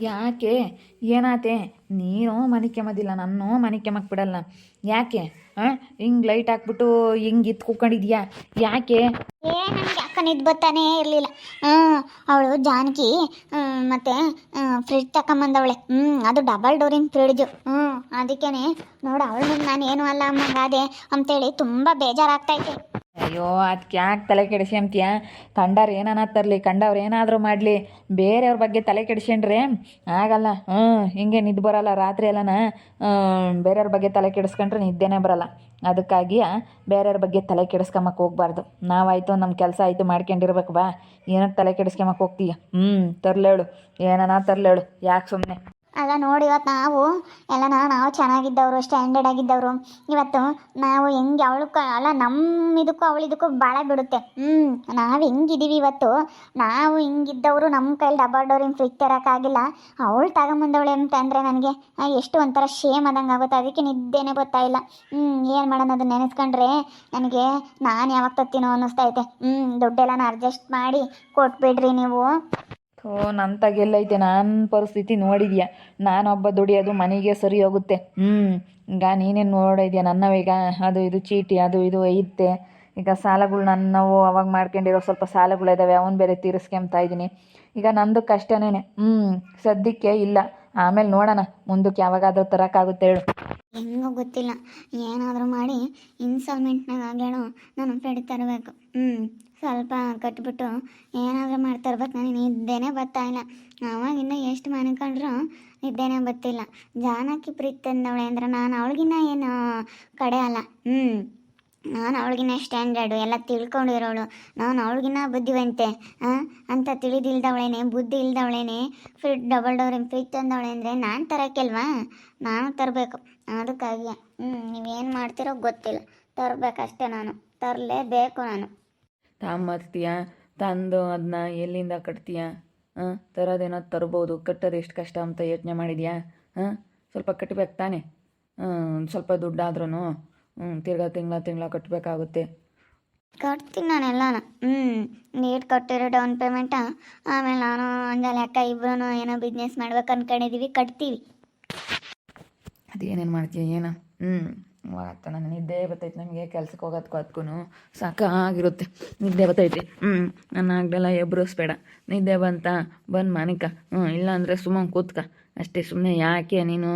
ಯಾಕೆ? ಏನಾತೆ? ನೀನು ಕೆಮ್ಮದಿಲ್ಲ ನಾನು ಮನೆ ಕೆಮ್ಮಕ್ಕೆ ಬಿಡಲ್ಲ ಯಾಕೆ? ಹಾಂ ಹಿಂಗೆ ಲೈಟ್ ಹಾಕ್ಬಿಟ್ಟು ಹಿಂಗೆ ಇತ್ತು ಕೂಕೊಂಡಿದ್ಯಾ ಯಾಕೆ? ಏ, ನನಗೆ ಅಕ್ಕ ನಿದ್ದು ಬರ್ತಾನೆ ಇರಲಿಲ್ಲ. ಅವಳು ಜಾನಕಿ ಮತ್ತು ಫ್ರಿಡ್ಜ್ ತಗೊಂಬಂದವಳೆ ಹ್ಞೂ, ಅದು ಡಬಲ್ ಡೋರಿನ ಫ್ರಿಡ್ಜು ಹ್ಞೂ ಅದಕ್ಕೇ ನೋಡು, ಅವಳು ನಾನು ಏನು ಅಲ್ಲ ಅಮ್ಮಂಗಾದೆ ಅಂತೇಳಿ ತುಂಬ ಬೇಜಾರಾಗ್ತೈತೆ ಅಯ್ಯೋ ಅದಕ್ಕೆ ಯಾಕೆ ತಲೆ ಕೆಡಿಸ್ಕೊಂತೀಯ ಕಂಡವ್ರು ಏನಾನ ತರಲಿ, ಕಂಡವ್ರು ಏನಾದರೂ ಮಾಡಲಿ. ಬೇರೆಯವ್ರ ಬಗ್ಗೆ ತಲೆ ಕೆಡಿಸ್ಕೊಂಡ್ರೆ ಆಗಲ್ಲ. ಹ್ಞೂ ಹಿಂಗೆ ನಿದ್ದೆ ಬರಲ್ಲ, ರಾತ್ರಿ ಎಲ್ಲನ ಬೇರೆಯವ್ರ ಬಗ್ಗೆ ತಲೆ ಕೆಡಿಸ್ಕೊಂಡ್ರೆ ನಿದ್ದೆನೇ ಬರಲ್ಲ. ಅದಕ್ಕಾಗಿ ಬೇರೆಯವ್ರ ಬಗ್ಗೆ ತಲೆ ಕೆಡಿಸ್ಕೊಂಬಕ್ಕೆ ಹೋಗ್ಬಾರ್ದು. ನಾವಾಯ್ತು ನಮ್ಮ ಕೆಲಸ ಆಯಿತು, ಮಾಡ್ಕೊಂಡಿರ್ಬೇಕು ಬಾ. ಏನಕ್ಕೆ ತಲೆ ಕೆಡಿಸ್ಕೊಂಬಕ್ಕೆ ಹೋಗ್ತೀಯ? ಹ್ಞೂ ತರ್ಲೇಳು. ಏನಾನ ತರ್ಲೇಳು. ಯಾಕೆ ಸುಮ್ಮನೆ ಅಲ್ಲ ನೋಡಿ ಇವತ್ತು ನಾವು ಎಲ್ಲ ನಾವು ಚೆನ್ನಾಗಿದ್ದವರು ಸ್ಟ್ಯಾಂಡರ್ಡ್ ಆಗಿದ್ದವರು. ಇವತ್ತು ನಾವು ಹೆಂಗೆ ಅವಳು ಕ ಅಲ್ಲ ನಮ್ಮ ಇದಕ್ಕೂ ಅವಳಿದಕ್ಕೂ ಭಾಳ ಬಿಡುತ್ತೆ. ಹ್ಞೂ ನಾವು ಹೆಂಗಿದ್ದೀವಿ ಇವತ್ತು. ನಾವು ಹಿಂಗಿದ್ದವರು ನಮ್ಮ ಕೈಲಿ ಡಬಲ್ ಹಿಂಗೆ ಫ್ರಿಜ್ ತರೋಕ್ಕಾಗಿಲ್ಲ ಅವಳು ತಗೊಂಬಂದವಳೆ ಅಂತ ಅಂದರೆ ನನಗೆ ಎಷ್ಟು ಒಂಥರ ಶೇಮ್ ಆದಂಗೆ ಆಗುತ್ತೆ. ಅದಕ್ಕೆ ನಿದ್ದೆನೇ ಗೊತ್ತಾಯಿಲ್ಲ ಹ್ಞೂ ಏನು ಮಾಡೋಣ ಅದನ್ನ ನೆನೆಸ್ಕೊಂಡ್ರೆ? ನನಗೆ ನಾನು ಯಾವಾಗ ತತ್ತೀನೋ ಅನ್ನಿಸ್ತೈತೆ ಹ್ಞೂ ದುಡ್ಡೆಲ್ಲನ ಅಡ್ಜಸ್ಟ್ ಮಾಡಿ ಕೊಟ್ಬಿಡ್ರಿ ನೀವು. ಥೋ ನನ್ನ ತಗೆಲ್ಲೈತೆ ನನ್ನ ಪರಿಸ್ಥಿತಿ ನೋಡಿದ್ಯಾ? ನಾನೊಬ್ಬ ದುಡಿಯೋದು ಮನೆಗೆ ಸರಿ ಹೋಗುತ್ತೆ. ಹ್ಞೂ ಈಗ ನೀನೇನು ನೋಡಿದ್ಯಾ ನನ್ನವೀಗ ಅದು ಇದು ಚೀಟಿ, ಅದು ಇದು ಐತೆ. ಈಗ ಸಾಲಗಳು ನನ್ನವು ಅವಾಗ ಮಾಡ್ಕೊಂಡಿರೋ ಸ್ವಲ್ಪ ಸಾಲಗಳಿದ್ದಾವೆ ಅವನು ಬೇರೆ ತೀರಿಸ್ಕೊಂತಾ ಇದ್ದೀನಿ. ಈಗ ನಂದು ಕಷ್ಟನೇ ಹ್ಞೂ ಸದ್ಯಕ್ಕೆ ಇಲ್ಲ. ಆಮೇಲೆ ನೋಡೋಣ, ಮುಂದಕ್ಕೆ ಯಾವಾಗಾದ್ರೂ ತರೋಕ್ಕಾಗುತ್ತೆ ಹೇಳು. ಹೆಂಗೋ ಗೊತ್ತಿಲ್ಲ. ಏನಾದರೂ ಮಾಡಿ ಇನ್ಸ್ಟಾಲ್ಮೆಂಟ್ನಾಗ ಆಗ್ಲೇನೋ ನಾನು ಫ್ರೆಡ್ ತರಬೇಕು. ಹ್ಞೂ ಸ್ವಲ್ಪ ಕಟ್ಬಿಟ್ಟು ಏನಾದರೂ ಮಾಡಿ ತರ್ಬೇಕು ನನಗೆ ನಿದ್ದೆನೇ ಬರ್ತಾ ಇಲ್ಲ. ಎಷ್ಟು ಮನ್ಕೊಂಡ್ರು ನಿದ್ದೆನೇ ಬತ್ತಿಲ್ಲ ಜಾನಕಿ ಪ್ರೀತಿ ತಂದವಳೆ ಅಂದ್ರೆ ನಾನು ಅವಳಿಗಿನ್ನ ಏನು ಕಡೆ ಅಲ್ಲ. ಹ್ಞೂ ನಾನು ಅವಳಿಗಿನ್ನ ಸ್ಟ್ಯಾಂಡರ್ಡು ಎಲ್ಲ ತಿಳ್ಕೊಂಡಿರೋಳು. ನಾನು ಅವಳಿಗಿನ್ನ ಬುದ್ಧಿವಂತೆ ಅಂತ ತಿಳಿದಿಲ್ದವಳೇನೆ, ಬುದ್ಧಿ ಇಲ್ದವಳೇನೆ ಫ್ರಿಡ್ ಡಬಲ್ ಡೋರ್ ಫ್ರಿಜ್ ತಂದವಳೆ ಅಂದರೆ ನಾನು ತರೋಕ್ಕಿಲ್ವಾ? ನಾನು ತರಬೇಕು. ಅದಕ್ಕಾಗಿ ಹ್ಞೂ ನೀವೇನು ಮಾಡ್ತಿರೋ ಗೊತ್ತಿಲ್ಲ. ತರಬೇಕಷ್ಟೇ ನಾನು. ತರಲೇಬೇಕು ನಾನು. ತಾಂಬರ್ತೀಯ ತಂದು ಅದನ್ನ ಎಲ್ಲಿಂದ ಕಟ್ತೀಯ? ಹಾಂ? ತರೋದೇನೋ ತರ್ಬೋದು. ಕಟ್ಟೋದು ಎಷ್ಟು ಕಷ್ಟ ಅಂತ ಯೋಚನೆ ಮಾಡಿದ್ಯಾ? ಹಾಂ? ಸ್ವಲ್ಪ ಕಟ್ಬೇಕು ತಾನೆ. ಸ್ವಲ್ಪ ದುಡ್ಡಾದ್ರೂ ಹ್ಞೂ ತಿರ್ಗಾ ತಿಂಗಳ ತಿಂಗಳ ಕಟ್ಟಬೇಕಾಗುತ್ತೆ ಕಟ್ತೀನಿ ನಾನೆಲ್ಲನ ಹ್ಞೂ ನೀಟ್ ಕಟ್ಟಿರೋ ಡೌನ್ ಪೇಮೆಂಟಾ? ಆಮೇಲೆ ನಾನು ಅಂಜಲಿ ಅಕ್ಕ ಇಬ್ಬರೂ ಏನೋ ಬಿಸ್ನೆಸ್ ಮಾಡ್ಬೇಕು ಅನ್ಕೊಂಡಿದ್ದೀವಿ ಕಟ್ತೀವಿ. ಅದೇನೇನು ಮಾಡ್ತೀಯ ಏನೋ? ಹ್ಞೂ ಆತ ನನ್ನ ನಿದ್ದೆ ಬರ್ತೈತೆ ನಮಗೆ ಕೆಲ್ಸಕ್ಕೆ ಹೋಗೋದಕ್ಕೂ ಅದಕ್ಕೂ ಸಾಕಾಗಿರುತ್ತೆ. ನಿದ್ದೆ ಬರ್ತೈತೆ ಹ್ಞೂ ನನ್ನ ಆಗಲೆಲ್ಲ ಎಬ್ರಿಸ್ಬೇಡ. ನಿದ್ದೆ ಬಂತ, ಬಂದು ಮಾನಿಕ. ಹ್ಞೂ ಇಲ್ಲಾಂದರೆ ಸುಮ್ಮನೆ ಕೂತ್ಕ. ಅಷ್ಟೇ ಸುಮ್ಮನೆ ಯಾಕೆ ನೀನು,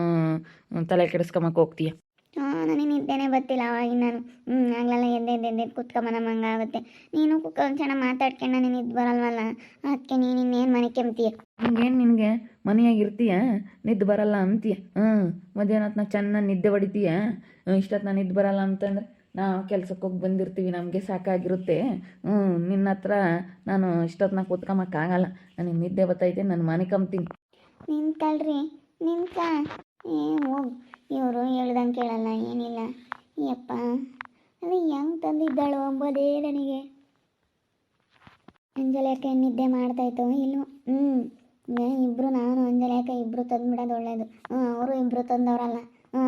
ತಲೆ ಕೆಡಿಸ್ಕೊಂಬಕ್ಕೆ ಹೋಗ್ತೀಯ? ನನಗೆ ನಿದ್ದೆನೇ ಬರ್ತಿಲ್ಲ ಅವಾಗಿನ ನಾನು ಹ್ಞೂ ಆಗ್ಲೆಲ್ಲ ಎದ್ದೆ ಎದ್ದೆದ್ದು ಎದ್ದೆ ಹಂಗಾಗುತ್ತೆ ಆಗುತ್ತೆ. ನೀನು ಕುತ್ಕೊಂಡು ಚೆನ್ನಾಗಿ ಮಾತಾಡ್ಕೊಂಡು ನಾನು ನಿದ್ದೆ ಬರಲ್ವಲ್ಲ ಅದಕ್ಕೆ ನೀನು ಇನ್ನೇನು ಮನೆ ಕೆಮ್ತೀಯ? ಹಂಗೇನು ನಿನಗೆ? ಮನೆಯಾಗ ಇರ್ತೀಯ? ನಿದ್ದೆ ಬರಲ್ಲ ಅಂತೀಯ? ಹ್ಞೂ ಮಧ್ಯಾಹ್ನ ಹೊತ್ನಾಗ ಚೆನ್ನಾಗಿ ನಿದ್ದೆ ಹೊಡಿತೀಯ ಇಷ್ಟೊತ್ತು ನಿದ್ದೆ ಬರಲ್ಲ ಅಂತಂದ್ರೆ ನಾವು ಕೆಲ್ಸಕ್ಕೆ ಹೋಗಿ ಬಂದಿರ್ತೀವಿ ನಮಗೆ ಸಾಕಾಗಿರುತ್ತೆ. ಹ್ಞೂ ನಿನ್ನ ಹತ್ರ ನಾನು ಇಷ್ಟೊತ್ತಿನಾಗ ಕೂತ್ಕೊಂಬಕ್ಕಾಗಲ್ಲ ನನಗೆ ನಿದ್ದೆ ಬರ್ತೈತೆ ನಾನು ಮನೆ ಕಂಬ್ತೀನಿ ನಿಂತ್ಕಳ್ರಿ ನಿಂತ್ಕ. ಏ ಹೋಗು ಇವರು ಹೇಳ್ದಂಗೆ ಕೇಳಲ್ಲ, ಏನಿಲ್ಲ. ಯಪ್ಪ, ಅದು ಹೆಂಗ್ ತಂದಿದ್ದಾಳು ಅಂಬೋದೇ ನನಗೆ. ಅಂಜಲಿ ಅಕ್ಕ ಏನ್ ನಿದ್ದೆ ಮಾಡ್ತಾಯಿತ್ತು ಇಲ್ವೋ? ಹ್ಞೂ ಇಬ್ಬರು ನಾನು ಅಂಜಲಿ ಅಕ್ಕ ಇಬ್ಬರು ತಂದುಬಿಡೋದು ಒಳ್ಳೇದು. ಹ್ಞೂ ಅವರು ಇಬ್ಬರು ತಂದವರಲ್ಲ. ಹ್ಞೂ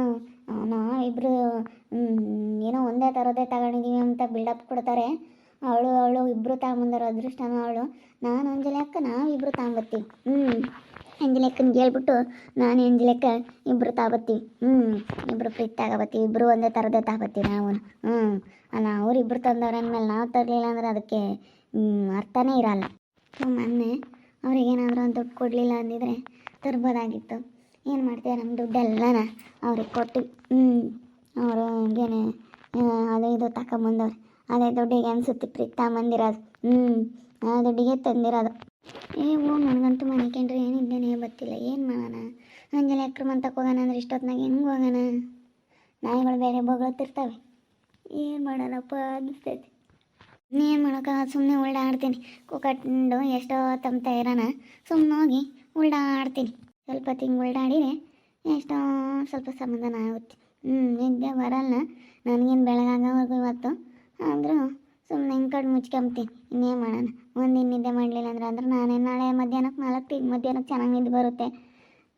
ನಾವಿಬ್ಬರು ಏನೋ ಒಂದೇ ಥರದೇ ತಗೊಂಡಿದ್ದೀವಿ ಅಂತ ಬಿಲ್ಡಪ್ ಕೊಡ್ತಾರೆ. ಅವಳು ಅವಳು ಇಬ್ಬರು ತಗೊಂಬಂದವರು, ಅದೃಷ್ಟನೂ ಅವಳು. ನಾನು ಅಂಜಲಿ ಅಕ್ಕ ನಾವಿಬ್ಬರು ತಗೊಂಬರ್ತೀವಿ ಹ್ಞೂ ಅಂಜಲಿ ಅಕ್ಕನಿಗೆ ಹೇಳ್ಬಿಟ್ಟು ನಾನು ಎಂಜಲಕ್ಕ ಅಕ್ಕ ಇಬ್ಬರು ಹ್ಮ್ ಹ್ಞೂ ಇಬ್ಬರು ಫ್ರಿಜ್ ತಗೊಬತ್ತೀವಿ ಇಬ್ಬರು ಒಂದೇ ಥರದೇ ತಗೋತೀವಿ ನಾವು. ಹ್ಞೂ ಅಲ್ಲ, ಅವ್ರು ಇಬ್ಬರು ತಂದವ್ರು ಅಂದಮೇಲೆ ನಾವು ತರಲಿಲ್ಲ ಅಂದ್ರೆ ಅದಕ್ಕೆ ಅರ್ಥನೇ ಇರಲ್ಲ. ಮೊನ್ನೆ ಅವ್ರಿಗೇನಾದರೂ ಒಂದು ದುಡ್ಡು ಕೊಡಲಿಲ್ಲ ಅಂದಿದ್ರೆ ತರ್ಬೋದಾಗಿತ್ತು. ಏನು ಮಾಡ್ತೀವಿ ನಮ್ಮ ದುಡ್ಡೆಲ್ಲನ ಅವ್ರಿಗೆ ಕೊಟ್ಟು. ಹ್ಞೂ ಅವರು ಹಂಗೇನೆ ಅದೇ ಅದು ಇದು ತಗೊಂಬಂದವ್ರು ಅದೇ ದುಡ್ಡಿಗೆ ಅನ್ಸುತ್ತೆ ಪ್ರೀತಿ ತಗೊಂಬಂದಿರೋದು ಹ್ಞೂ ಆ ದುಡ್ಡಿಗೆ ತಂದಿರೋದು. ಏ ಓ ನನಗಂತೂ ಏನು ಏನಿದ್ದೇನೆ ಗೊತ್ತಿಲ್ಲ. ಏನು ಮಾಡೋಣ? ಅಂಜಲಿ ಅಕ್ರಮ ಅಂತ ಹೋಗೋಣ ಅಂದ್ರೆ ಇಷ್ಟೊತ್ತಿನಾಗ ಹೆಂಗೆ ಹೋಗೋಣ? ನಾಯಿಗಳು ಬೇರೆ ಬೊಗಳ್ತಿರ್ತವೆ. ಏನು ಮಾಡೋಣಪ್ಪ ಅನ್ನಿಸ್ತೈತಿ ಏನು ಮಾಡೋಕೆ? ಸುಮ್ಮನೆ ಉಲ್ಡಾಡ್ತೀನಿ. ಕುಕ್ಕಟ್ಕೊಂಡು ಎಷ್ಟೋ ತಮ್ತ ಇರೋಣ. ಸುಮ್ಮನೆ ಹೋಗಿ ಉಲ್ಡಾಡ್ತೀನಿ. ಸ್ವಲ್ಪ ತಿಂಗ್ ಉಲ್ಡಾಡಿದ್ರೆ ಎಷ್ಟೋ ಸ್ವಲ್ಪ ಸಮಾಧಾನ ಆಗುತ್ತೆ. ಹ್ಞೂ ನಿದ್ದೆ ಬರಲ್ಲ. ನನಗೇನು ಬೆಳಗಾಗೋವರೆಗೂ ಇವತ್ತು? ಆದರೂ ಸುಮ್ಮನೆ ಹಿಂಗೆ ಕಡೆ ಮುಚ್ಕೊಂಬ್ತೀನಿ ಇನ್ನೇನು ಮಾಡೋಣ? ಒಂದಿನ ನಿದ್ದೆ ಮಾಡಲಿಲ್ಲ ಅಂದ್ರೆ ಅಂದ್ರೆ ನಾನೇ ನಾಳೆ ಮಧ್ಯಾಹ್ನಕ್ಕೆ ಮಲಗ್ತೀನಿ ಮಧ್ಯಾಹ್ನಕ್ಕೆ ಚೆನ್ನಾಗಿ ನಿದ್ದೆ ಬರುತ್ತೆ.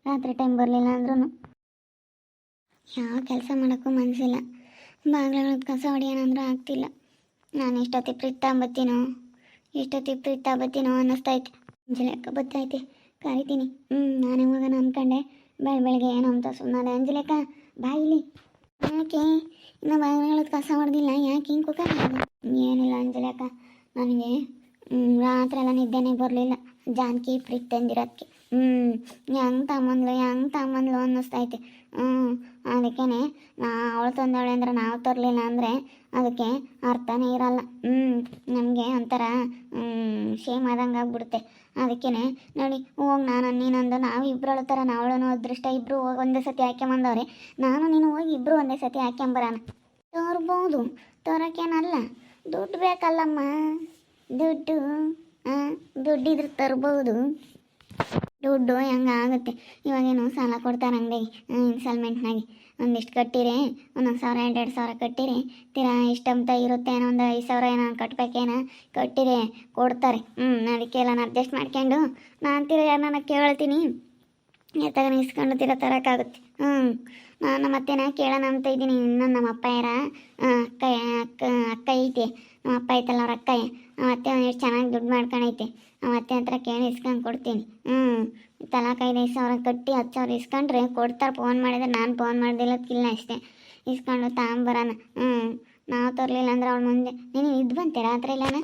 ರಾತ್ರಿ ಟೈಮ್ ಬರಲಿಲ್ಲ ಅಂದ್ರೂ ಯಾವ ಕೆಲಸ ಮಾಡೋಕ್ಕೂ ಮನಸ್ಸಿಲ್ಲ ಬಾಗಿಲು ಕಸ ಹೊಡಿಯೋಣ ಅಂದ್ರೆ ಆಗ್ತಿಲ್ಲ. ನಾನು ಎಷ್ಟೊತ್ತಿ ಪ್ರೀತಾ ಬತ್ತೀನೋ ಎಷ್ಟೊತ್ತಿ ಪ್ರೀತಾ ಬತ್ತೀನೋ ಅನ್ನಿಸ್ತೈತೆ ಅಂಜಲಿ ಅಕ್ಕ ಬತ್ತೈತೆ ಕರಿತೀನಿ. ಹ್ಞೂ ನಾನು ಹೋಗೋಣ ಅಂದ್ಕೊಂಡೆ ಬೆಳ ಬೆಳಗ್ಗೆ ಏನೋ ಅಂತ ಸುಮ್ಮನೆ ಅಂಜಲೇಕ ಬಾಯಿಲಿ ಯಾಕೆ? ಇನ್ನು ಬಾಯಿಗಳ ಕಸ ಹೊಡೆದಿಲ್ಲ. ಯಾಕೆ? ಹಿಂಗೆ ಕುಕ್ಕ ಏನಿಲ್ಲ ಅಂಜಲೇಕ ನನಗೆ ರಾತ್ರಿ ಎಲ್ಲ ನಿದ್ದೆನೇ ಬರಲಿಲ್ಲ. ಜಾನಕಿ ಫ್ರಿಜ್ ತಂದಿರೋದಕ್ಕೆ ಹ್ಞೂ ಹೆಂಗೆ ತಗೊಂಬಂದ್ಲು ಹೆಂಗೆ ತಗೊಂಬಂದ್ಲು ಅನ್ನಿಸ್ತೈತೆ ಹ್ಞೂ ಅದಕ್ಕೇ ನಾ ಅವಳು ತಂದವಳೆ ಅಂದ್ರೆ ನಾವು ತರಲಿಲ್ಲ ಅಂದರೆ ಅದಕ್ಕೆ ಅರ್ಥನೇ ಇರಲ್ಲ. ಹ್ಞೂ ನಮಗೆ ಒಂಥರ ಶೇಮ್ ಆದಂಗೆ ಆಗ್ಬಿಡುತ್ತೆ. ಅದಕ್ಕೇ ನೋಡಿ, ಹೋಗಿ ನಾನು, ನೀನೊಂದು, ನಾವು ಇಬ್ಬರು ಥರ ನಾವಳನು ಅದೃಷ್ಟ ಇಬ್ಬರು ಹೋಗಿ ಒಂದೇ ಸತಿ ಹಾಕ್ಯಂಬಂದವ್ರೆ ನಾನು, ನೀನು ಹೋಗಿ ಇಬ್ಬರು ಒಂದೇ ಸತಿ ಬರೋಣ. ತೋರ್ಬೋದು, ತೋರಕ್ಕೇನಲ್ಲ. ದುಡ್ಡು ಬೇಕಲ್ಲಮ್ಮ. ದುಡ್ಡು ಹಾಂ ದುಡ್ಡಿದ್ರೆ ತರ್ಬೋದು. ದುಡ್ಡು ಹೆಂಗೆ ಆಗುತ್ತೆ? ಇವಾಗೇನು ಸಾಲ ಕೊಡ್ತಾರೆ ಅಂಗಡಿಗೆ ಇನ್ಸ್ಟಾಲ್ಮೆಂಟ್ನಾಗೆ ಒಂದಿಷ್ಟು ಕಟ್ಟಿರಿ, ಒಂದೊಂದು ಸಾವಿರ ಎರಡು ಎರಡು ಸಾವಿರ ಕಟ್ಟಿರಿ ತೀರಾ ಇಷ್ಟಂತ ಇರುತ್ತೆ ಏನೋ ಒಂದು ಐದು ಸಾವಿರ ಏನೋ ಕಟ್ಬೇಕೇನೋ ಕಟ್ಟಿರಿ, ಕೊಡ್ತಾರೆ. ಹ್ಞೂ ಅದಕ್ಕೆಲ್ಲ ಅಡ್ಜಸ್ಟ್ ಮಾಡ್ಕೊಂಡು ನಾನು ತೀರ ಯಾರನ್ನ ಕೇಳ್ತೀನಿ, ಎತ್ತಾಗ ಇಸ್ಕೊಂಡು ತೀರ ತರೋಕ್ಕಾಗುತ್ತೆ ಹ್ಞೂ ನಾನು ಮತ್ತೇನ ಕೇಳೋಣ ಅಂತ ಇದ್ದೀನಿ. ಇನ್ನೊಂದು ನಮ್ಮ ಅಪ್ಪ ಯಾರ? ಅಕ್ಕ ಅಕ್ಕ ಅಕ್ಕ ಐತೆ. ನಮ್ಮ ಅಪ್ಪ ಐತಲ್ಲ ಅವ್ರ ಅಕ್ಕ ನಮ್ಮ ಅತ್ತೆ ಒಂದಿಷ್ಟು ಚೆನ್ನಾಗಿ ದುಡ್ಡು ಮಾಡ್ಕೊಂಡೈತೆ. ನಮ್ಮ ಅತ್ತೆ ಹತ್ರ ಕೇಳಿ ಇಸ್ಕೊಂಡು ಕೊಡ್ತೀನಿ. ಹ್ಞೂ ತಲಾಕ ಐದೈದು ಸಾವಿರ ಕಟ್ಟಿ ಹತ್ತು ಸಾವಿರ ಇಸ್ಕೊಂಡ್ರೆ ಕೊಡ್ತಾರೆ ಫೋನ್ ಮಾಡಿದ್ರೆ ನಾನು ಫೋನ್ ಮಾಡ್ದಿಲ್ಲಕ್ಕಿಲ್ಲ ಅಷ್ಟೇ. ಇಸ್ಕೊಂಡು ತಗೊಂಬರೋಣ ಹ್ಞೂ ನಾವು ತರಲಿಲ್ಲ ಅಂದ್ರೆ ಅವ್ಳು ಮುಂದೆ. ನೀನು ಇದು ಬಂತೆ ರಾತ್ರಿ ಇಲ್ಲನ?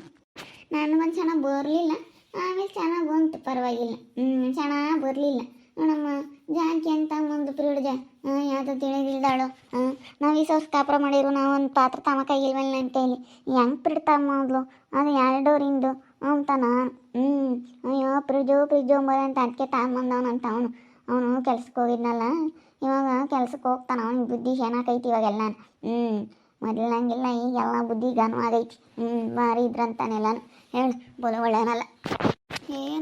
ಬಂದು ಚೆನ್ನಾಗಿ ಬರಲಿಲ್ಲ. ಆಮೇಲೆ ಚೆನ್ನಾಗಿ ಬಂತು ಪರವಾಗಿಲ್ಲ. ಹ್ಞೂ ಚೆನ್ನಾಗಿ ಬರಲಿಲ್ಲ. ನಮ್ಮ ಜಾನಕಿ ಅಂತ ಒಂದು ಪಿರಿಯಡ್ ಜಾ ಯಾವುದು ತಿಳಿದಿಲ್ದಾಳು ನಾವು ಈ ಸೌಸ್ ಕಾಪ್ರ ಮಾಡಿರು ನಾವು ಒಂದು ಪಾತ್ರ ತಮ್ಮ ಕೈಗಿಲ್ವಲ್ಲ ಅಂತೇಳಿ ಹೆಂಗೆ ಪಿರಿಡ್ ತಮ್ಮದ್ಲು ಅದು ಎರಡೂರಿಂದು ಅಂತ ನಾನು ಹ್ಞೂ ಅಯ್ಯೋ ಪ್ರಿಜೋ ಪ್ರಿಜೋ ಅಂಬೋದ ಅಂತ ಅದಕ್ಕೆ ತಗೊಂಬಂದವನಂತ ಅವನು. ಅವನು ಕೆಲ್ಸಕ್ಕೆ ಹೋಗಿದ್ನಲ್ಲ, ಇವಾಗ ಕೆಲ್ಸಕ್ಕೆ ಹೋಗ್ತಾನೆ, ಅವ್ನಿಗೆ ಬುದ್ಧಿ ಚೆನ್ನಾಗೈತಿ ಇವಾಗೆಲ್ಲ ಹ್ಞೂ ಮೊದಲಂಗಿಲ್ಲ ಈಗೆಲ್ಲ ಬುದ್ಧಿ ಘನವಾಗೈತಿ. ಹ್ಞೂ ಭಾರಿ ಇದ್ರಂತಾನೆಲ್ಲ ಹೇಳು ಬೋಲ ಒಳ್ಳೆಯನಲ್ಲ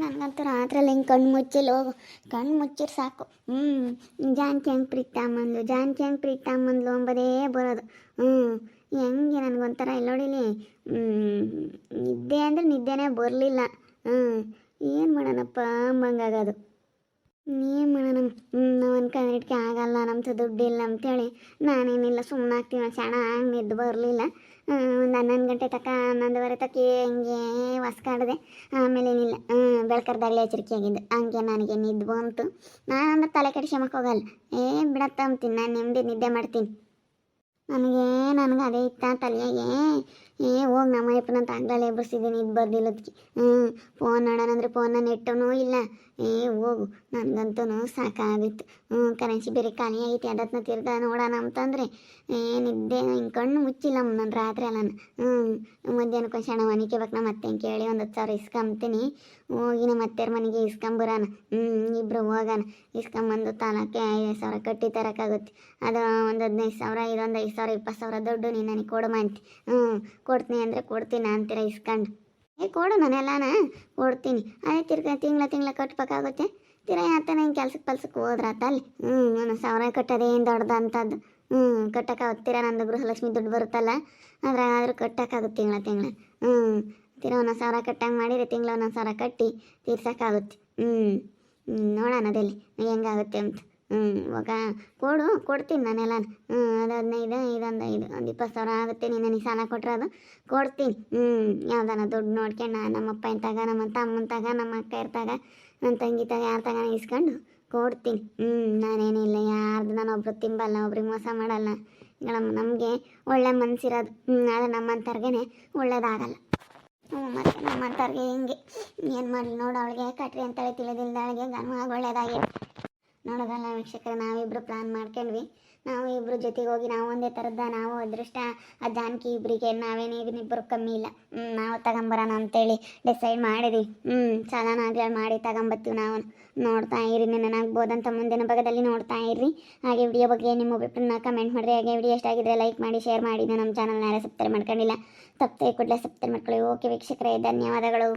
ನನಗಂತೂ ರಾತ್ರಲ್ಲಿ ಹಿಂಗೆ ಕಣ್ಣು ಮುಚ್ಚಿಲ್ಲ ಹೋಗು. ಕಣ್ಣು ಮುಚ್ಚಿರ್ ಸಾಕು. ಹ್ಞೂ ಜಾನ್ಕಿ ಹೆಂಗೆ ಪ್ರೀತಿ ಜಾನ್ಕಿ ಹೆಂಗೆ ಪ್ರೀತಾಮಂದ್ಲು ಅಂಬದೇ ಬರೋದು. ಹ್ಞೂ ಹೆಂಗೆ ನನಗೊಂಥರ ಎಲ್ಲೋಡಿಲಿ ನಿದ್ದೆ ಅಂದರೆ ನಿದ್ದೆನೇ ಬರಲಿಲ್ಲ. ಹ್ಞೂ ಏನು ಮಾಡೋಣಪ್ಪ ಅಂಬಂಗಾಗೋದು ಏನು ಮಾಡೋಣ ನಾವು ಇಟ್ಕೆ ಆಗಲ್ಲ, ನಮ್ದು ದುಡ್ಡಿಲ್ಲ ಅಂತೇಳಿ. ನಾನೇನಿಲ್ಲ ಸುಮ್ಮನೆ ಹಾಕ್ತೀನಿ ಚೆನ್ನಾಗಿ ನಿದ್ದು ಬರಲಿಲ್ಲ. ಒಂದು ಹನ್ನೊಂದು ಗಂಟೆ ತಕ್ಕ ಹನ್ನೊಂದುವರೆ ತಕ್ಕ ಹಂಗೆ ಹೊಸ್ಕಾಡಿದೆ ಆಮೇಲೆ ಏನಿಲ್ಲ ಬೆಳ್ಕರ್ದಾಗಲೇ ಎಚ್ಚರಿಕೆ ಆಗಿದ್ದು. ಹಂಗೆ ನನಗೆ ನಿದ್ದು ಬಂತು. ನಾನು ಅಂದ್ರೆ ತಲೆ ಕೆಡಿಸ್ಕೊಂಬಕ್ಕೆ ಹೋಗಲ್ಲ. ಏ ಬಿಡ ಅಂತೀನಿ ನಾನು ನೆಮ್ಮದಿ ನಿದ್ದೆ ಮಾಡ್ತೀನಿ. ನನಗೆ ನನಗೆ ಅದೇ ಇತ್ತ ತಲೆಯಾಗೆ. ಏ, ಹೋಗಿ ನಮ್ಮ ಅಯ್ಯಪ್ಪನಂತ ಆಗಲೇ ಎಬ್ಬಿಸಿದ್ದೀನಿ ಇದು ಬರ್ದಿಲ್ಲದಕ್ಕೆ ಹ್ಞೂ ಫೋನ್ ನೋಡೋಣಂದ್ರೆ ಫೋನ್ನ ನೆಟ್ಟನೂ ಇಲ್ಲ. ಏ, ಹೋಗು ನನಗಂತೂ ಸಾಕಾಗಿತ್ತು. ಹ್ಞೂ ಕರೆನ್ಸಿ ಬೇರೆ ಖಾಲಿ ಆಗೈತಿ ಅದತ್ನ ತಿರ್ಗಾ ನೋಡೋಣ ಅಂತಂದರೆ ಏನಿದ್ದೆ ಹಿಂಗೆ ಕಣ್ಣು ಮುಚ್ಚಿಲ್ಲ ನನ್ನ ರಾತ್ರಿ ಅಲ್ಲ ಹ್ಞೂ ಕೊಂಚ ಹಣ ಮನೆಗೆ ಮನಿಕೇಬೇಕು ನಮ್ಮ ಅತ್ತೆ ಕೇಳಿ, ಒಂದು ಹತ್ತು ಸಾವಿರ ಇಸ್ಕೊಂತೀನಿ ಹೋಗಿ ನಮ್ಮ ಅತ್ತೆಯರ ಮನೆಗೆ ಇಸ್ಕೊಂಬರೋಣ ಹ್ಞೂ ಇಬ್ಬರು ಹೋಗೋಣ. ಇಸ್ಕೊಂಬಂದು ತಾಲಕ್ಕೆ ಐದು ಸಾವಿರ ಕಟ್ಟಿ ತರೋಕ್ಕಾಗುತ್ತೆ ಅದು ಒಂದು ಹದಿನೈದು ಸಾವಿರ, ಇದೊಂದು ಐದು ಸಾವಿರ, ಇಪ್ಪತ್ತು ಸಾವಿರ ದುಡ್ಡು ನೀನು ನನಗೆ ಕೊಡು ಅಂತಿ ಹ್ಞೂ ಕೊಡ್ತೀನಿ ಅಂದರೆ ಕೊಡ್ತೀನಿ ಅಂತೀರ ಇಸ್ಕೊಂಡು? ಏ ಕೊಡು ನಾನೆಲ್ಲನ ಕೊಡ್ತೀನಿ. ಅದೇ ತಿರ್ಗ ತಿಂಗಳ ತಿಂಗಳ ಕಟ್ಬೇಕಾಗುತ್ತೆ. ತಿರ ಯಾತ ನಂಗೆ ಕೆಲ್ಸಕ್ಕೆ ಪಲ್ಸಕ್ಕೆ ಹೋದ್ರಾತ ಅಲ್ಲಿ. ಹ್ಞೂ ಒಂದು ಸಾವಿರ ಕಟ್ಟೋದೇನು ದೊಡ್ಡದಂಥದ್ದು ಹ್ಞೂ ಕಟ್ಟೋಕ್ಕಾಗುತ್ತೆ ತಿರ ನಂದು ಗೃಹಲಕ್ಷ್ಮಿ ದುಡ್ಡು ಬರುತ್ತಲ್ಲ. ಅದ್ರಾಗಾದ್ರೂ ಕಟ್ಟೋಕ್ಕಾಗುತ್ತೆ ತಿಂಗಳ ತಿಂಗಳ. ಹ್ಞೂ ತಿರ ಒಂದು ಸಾವಿರ ಕಟ್ಟಂಗೆ ಮಾಡಿದರೆ ತಿಂಗಳ ಒಂದೊಂದು ಸಾವಿರ ಕಟ್ಟಿ, ತೀರ್ಸೋಕ್ಕಾಗುತ್ತೆ. ಹ್ಞೂ ಹ್ಞೂ ನೋಡೋಣ ಅದಲ್ಲಿ, ಹೆಂಗಾಗುತ್ತೆ ಅಂತ. ಹ್ಞೂ ಇವಾಗ ಕೊಡು, ಕೊಡ್ತೀನಿ ನಾನೆಲ್ಲ ಹ್ಞೂ ಅದು ಹದಿನೈದು ಇದೊಂದು ಐದು, ಒಂದು ಇಪ್ಪತ್ತು ಸಾವಿರ ಆಗುತ್ತೆ ನೀನು ನನಗೆ ಸಾಲ ಕೊಟ್ಟರೆ ಅದು. ಕೊಡ್ತೀನಿ. ಹ್ಞೂ ಯಾವ್ದಾನ ದುಡ್ಡು ನೋಡ್ಕೊಂಡು ನಮ್ಮ ಅಪ್ಪ ತಗ ನಮ್ಮ ತಮ್ಮನ ತಗ ನಮ್ಮ ಅಕ್ಕ ಇರ್ತಾಗ, ನನ್ನ ತಂಗಿ ತಗ ಯಾರ ತಗ ಇಸ್ಕೊಂಡು ಕೊಡ್ತೀನಿ. ಹ್ಞೂ ನಾನೇನಿಲ್ಲ ಯಾರ್ದು ನಾನು ಒಬ್ರು ತಿಂಬಲ್ಲ, ಒಬ್ರಿಗೆ ಮೋಸ ಮಾಡಲ್ಲ. ನಮ್ಮ ನಮಗೆ ಒಳ್ಳೆ ಮನಸ್ಸಿರೋದು ಆದರೆ ನಮ್ಮಂಥವ್ರಿಗೆ ಒಳ್ಳೇದಾಗಲ್ಲ. ಹ್ಞೂ ಮತ್ತು ನಮ್ಮಂಥವ್ರಿಗೆ ಹಿಂಗೆ? ಏನು ಮಾಡಲಿ ನೋಡು, ಅವಳಿಗೆ ಕಟ್ರಿ ಅಂತೇಳಿ ತಿಳಿದಿಲ್ದಾಳಿಗೆ ಗನ್ವಾಗ ಒಳ್ಳೇದಾಗಿ ನೋಡೋದಲ್ಲ ವೀಕ್ಷಕರ, ನಾವಿಬ್ರು ಪ್ಲಾನ್ ಮಾಡ್ಕೊಂಡ್ವಿ. ನಾವು ಇಬ್ರು ಜೊತೆಗೆ ಹೋಗಿ ನಾವು ಒಂದೇ ಥರದ ನಾವು ಅದೃಷ್ಟ, ಆ ಜಾನಕಿ ಇಬ್ಬರಿಗೆ ನಾವೇನು ಇದನ್ನಿಬ್ಬರು ಕಮ್ಮಿ ಇಲ್ಲ. ನಾವು ತಗೊಂಬರೋಣ ಅಂತೇಳಿ ಡಿಸೈಡ್ ಮಾಡಿದ್ವಿ. ಹ್ಞೂ ಚಲನ ಆಗ್ಲಿ ಮಾಡಿ ತಗೊಂಬತ್ತೀವಿ ನಾವು. ನೋಡ್ತಾ ಇರಿ ನೆನಾಗ್ಬೋದಂತ ಮುಂದಿನ ಭಾಗದಲ್ಲಿ ನೋಡ್ತಾ ಇರ್ರಿ. ಹಾಗೆ ವಿಡಿಯೋ ಬಗ್ಗೆ ನಿಮ್ಮ ಅಭಿಪ್ರಾಯನ ಕಮೆಂಟ್ ಮಾಡಿರಿ. ಹಾಗೆ ವಿಡಿಯೋ ಎಷ್ಟಾಗಿದ್ರೆ ಲೈಕ್ ಮಾಡಿ ಶೇರ್ ಮಾಡಿ. ನಮ್ಮ ಚಾನಲ್ನ ಯಾರೇ ಸಬ್ಸ್ಕ್ರೈಬ್ ಮಾಡ್ಕೊಂಡಿಲ್ಲ. ತಪ್ಪದೆ ಕೂಡಲೇ ಸಬ್ಸ್ಕ್ರೈಬ್ ಮಾಡ್ಕೊಳ್ಳಿ. ಓಕೆ ವೀಕ್ಷಕರೇ, ಧನ್ಯವಾದಗಳು.